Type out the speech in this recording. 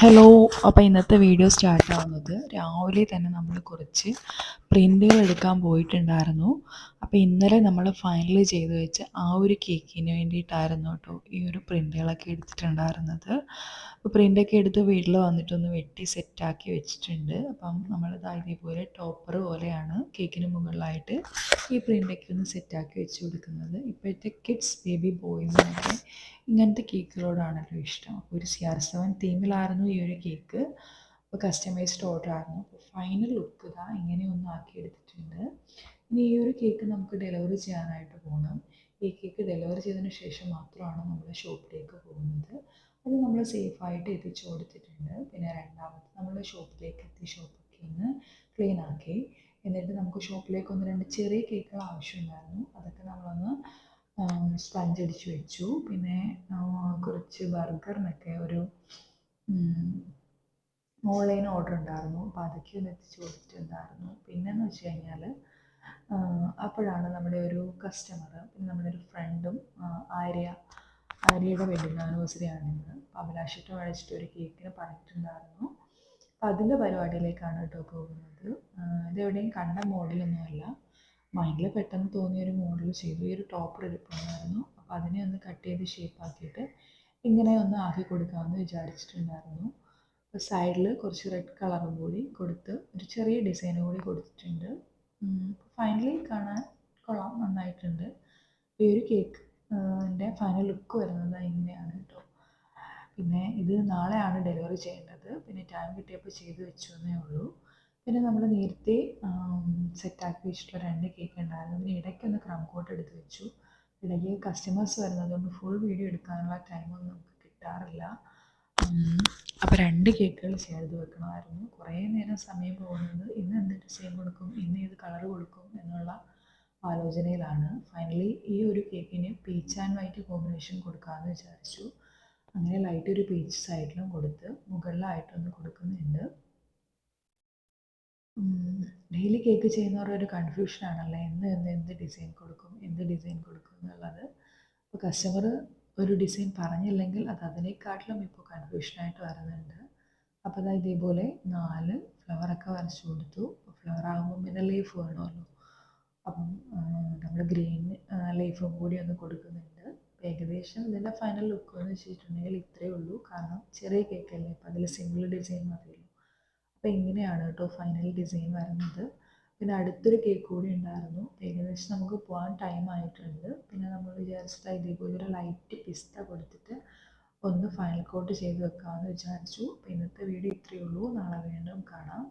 Hello അപ്പോൾ ഇന്നത്തെ video start ആവുന്നത് രാവിലെ തന്നെ നമ്മൾ കുറച്ച് പ്രിന്റുകൾ എടുക്കാൻ പോയിട്ടുണ്ടായിരുന്നു. അപ്പോൾ ഇന്നലെ നമ്മൾ ഫൈനൽ ചെയ്ത് വെച്ച ആ ഒരു കേക്കിന് വേണ്ടിയിട്ടായിരുന്നു കേട്ടോ ഈ ഒരു പ്രിന്റുകളൊക്കെ എടുത്തിട്ടുണ്ടായിരുന്നത്. അപ്പോൾ പ്രിന്റൊക്കെ എടുത്ത് വീട്ടിൽ വന്നിട്ടൊന്ന് വെട്ടി സെറ്റാക്കി വെച്ചിട്ടുണ്ട്. അപ്പം നമ്മൾ ഇതേപോലെ ടോപ്പർ പോലെയാണ് കേക്കിന് മുകളിലായിട്ട് ഈ പ്രിന്റൊക്കെ ഒന്ന് സെറ്റാക്കി വെച്ച് കൊടുക്കുന്നത്. ഇപ്പോഴത്തെ കിഡ്സ് ബേബി ബോയ്സിനൊക്കെ ഇങ്ങനത്തെ കേക്കുകളോടാണല്ലോ ഇഷ്ടം. ഒരു സി ആർ സെവൻ തീമിലായിരുന്നു ഈ ഒരു കേക്ക് അപ്പോൾ കസ്റ്റമൈസ്ഡ് ഓർഡർ ആയിരുന്നു. അപ്പോൾ ഫൈനൽ ലുക്ക് ഇതാ ഇങ്ങനെയൊന്നും ആക്കി എടുത്തിട്ടുണ്ട്. ഇനി ഈ ഒരു കേക്ക് നമുക്ക് ഡെലിവറി ചെയ്യാനായിട്ട് പോകണം ഈ കേക്ക് ഡെലിവറി ചെയ്തതിന് ശേഷം മാത്രമാണ് നമ്മൾ ഷോപ്പിലേക്ക് പോകുന്നത്. അത് നമ്മൾ സേഫായിട്ട് എത്തിച്ചു കൊടുത്തിട്ടുണ്ട്. പിന്നെ രണ്ടാമത് നമ്മൾ ഷോപ്പിലേക്ക് എത്തി ഷോപ്പൊക്കെ ഒന്ന് ക്ലീൻ ആക്കി. എന്നിട്ട് നമുക്ക് ഷോപ്പിലേക്ക് ഒന്ന് രണ്ട് ചെറിയ കേക്കുകൾ ആവശ്യമുണ്ടായിരുന്നു. അതൊക്കെ നമ്മളൊന്ന് സ്പഞ്ച് അടിച്ച് വെച്ചു. പിന്നെ കുറച്ച് ബർഗറിനൊക്കെ ഒരു ഓൺലൈൻ ഓർഡർ ഉണ്ടായിരുന്നു അപ്പോൾ അതൊക്കെ ഒന്ന് എത്തിച്ചു കൊടുത്തിട്ടുണ്ടായിരുന്നു പിന്നെന്ന് വെച്ച് കഴിഞ്ഞാൽ അപ്പോഴാണ് നമ്മുടെ ഒരു കസ്റ്റമർ പിന്നെ നമ്മുടെ ഒരു ഫ്രണ്ടും ആര്യ ആര്യയുടെ വെഡിങ് ആനിവേഴ്സറി ആണിന്ന്. അപ്പോൾ അഭിലാഷിട്ട് അഴിച്ചിട്ട് ഒരു കേക്കിന് പറഞ്ഞിട്ടുണ്ടായിരുന്നു. അപ്പോൾ അതിന്റെ പരിപാടിയിലേക്കാണ് കേട്ടോ പോകുന്നത്. ഇതെവിടെയും കണ്ട മോഡലൊന്നുമല്ല. മൈൻഡിൽ പെട്ടെന്ന് തോന്നിയ ഒരു മോഡൽ ചെയ്തു. ഈ ഒരു ടോപ്പർ ഇരിപ്പുണ്ടായിരുന്നു അപ്പോൾ അതിനെ ഒന്ന് കട്ട് ചെയ്ത് ഷേപ്പ് ആക്കിയിട്ട് ഇങ്ങനെ ഒന്ന് ആക്കി കൊടുക്കാമെന്ന് വിചാരിച്ചിട്ടുണ്ടായിരുന്നു. അപ്പോൾ സൈഡിൽ കുറച്ച് റെഡ് കളറും കൂടി കൊടുത്ത് ഒരു ചെറിയ ഡിസൈനും കൂടി കൊടുത്തിട്ടുണ്ട്. ഫൈനലി കാണാൻ കൊള്ളാം നന്നായിട്ടുണ്ട്. ഈ ഒരു കേക്ക് എന്റെ ഫൈനൽ ലുക്ക് വരുന്നത് ഇങ്ങനെയാണ് കേട്ടോ. പിന്നെ ഇത് നാളെയാണ് ഡെലിവറി ചെയ്യേണ്ടത്. പിന്നെ ടൈം കിട്ടിയപ്പോൾ ചെയ്ത് വെച്ചു എന്നേ ഉള്ളൂ. പിന്നെ നമ്മൾ നേരത്തെ സെറ്റാക്കി വെച്ചിട്ടുള്ള രണ്ട് കേക്ക് ഉണ്ടായിരുന്നു. പിന്നെ ഇടയ്ക്കൊന്ന് ക്രം കോട്ട് എടുത്ത് വെച്ചു. ഇടയ്ക്ക് കസ്റ്റമേഴ്സ് വരുന്നതുകൊണ്ട് ഫുൾ വീഡിയോ എടുക്കാനുള്ള ടൈമൊന്നും നമുക്ക് കിട്ടാറില്ല. അപ്പോൾ രണ്ട് കേക്കുകൾ ചെയ്ത് വെക്കണമായിരുന്നു. കുറേ നേരം സമയം പോകുന്നത് ഇന്ന് എന്ത് ഡിസൈൻ കൊടുക്കും ഇന്ന് ഏത് കളർ കൊടുക്കും എന്നുള്ള ആലോചനയിലാണ്. ഫൈനലി ഈ ഒരു കേക്കിന് പീച്ച് ആൻഡ് വൈറ്റ് കോമ്പിനേഷൻ കൊടുക്കാമെന്ന് വിചാരിച്ചു. അങ്ങനെ ലൈറ്റ് ഒരു പീച്ച് സൈഡിലും കൊടുത്ത് മുകളിലായിട്ടൊന്ന് കൊടുക്കുന്നുണ്ട്. ഡെയിലി കേക്ക് കൺഫ്യൂഷൻ ആണല്ലേ? എന്ന് എന്ന് എന്ത് ഡിസൈൻ കൊടുക്കും? എന്ത് ഡിസൈൻ കൊടുക്കും എന്നുള്ളത്? ഇപ്പോൾ കസ്റ്റമർ ഒരു ഡിസൈൻ പറഞ്ഞില്ലെങ്കിൽ അത് അതിനേക്കാട്ടിലും ഇപ്പോൾ കൺഫ്യൂഷനായിട്ട് വരുന്നുണ്ട്. അപ്പോൾ അതായത് ഇതേപോലെ നാല് ഫ്ലവറൊക്കെ വരച്ചു കൊടുത്തു. ഫ്ലവർ ആകുമ്പോൾ പിന്നെ ലീഫ് വേണമല്ലോ. അപ്പം നമ്മൾ ഗ്രീൻ ലീഫും കൂടി ഒന്ന് കൊടുക്കുന്നുണ്ട്. ഏകദേശം ഇതിന്റെ ഫൈനൽ ലുക്ക് എന്ന് വെച്ചിട്ടുണ്ടെങ്കിൽ ഇത്രയേ ഉള്ളൂ. കാരണം ചെറിയ കേക്കല്ലേ അപ്പോൾ അതിൽ സിംഗിൾ ഡിസൈൻ മതിയല്ലോ അപ്പോൾ ഇങ്ങനെയാണ് കേട്ടോ ഫൈനൽ ഡിസൈൻ വരുന്നത്. പിന്നെ അടുത്തൊരു കേക്ക് കൂടി ഉണ്ടായിരുന്നു. ഏകദേശം നമുക്ക് പോകാൻ ടൈം ആയിട്ടുണ്ട്. പിന്നെ നമ്മൾ വിചാരിച്ചിട്ട് ഇതേപോലെ ഒരു ലൈറ്റ് പിസ്ത കൊടുത്തിട്ട് ഒന്ന് ഫൈനൽ കോട്ട് ചെയ്ത് വെക്കാമെന്ന് വിചാരിച്ചു. അപ്പോൾ ഇന്നത്തെ വീഡിയോ ഇത്രയേ ഉള്ളൂ. നാളെ വീണ്ടും കാണാം.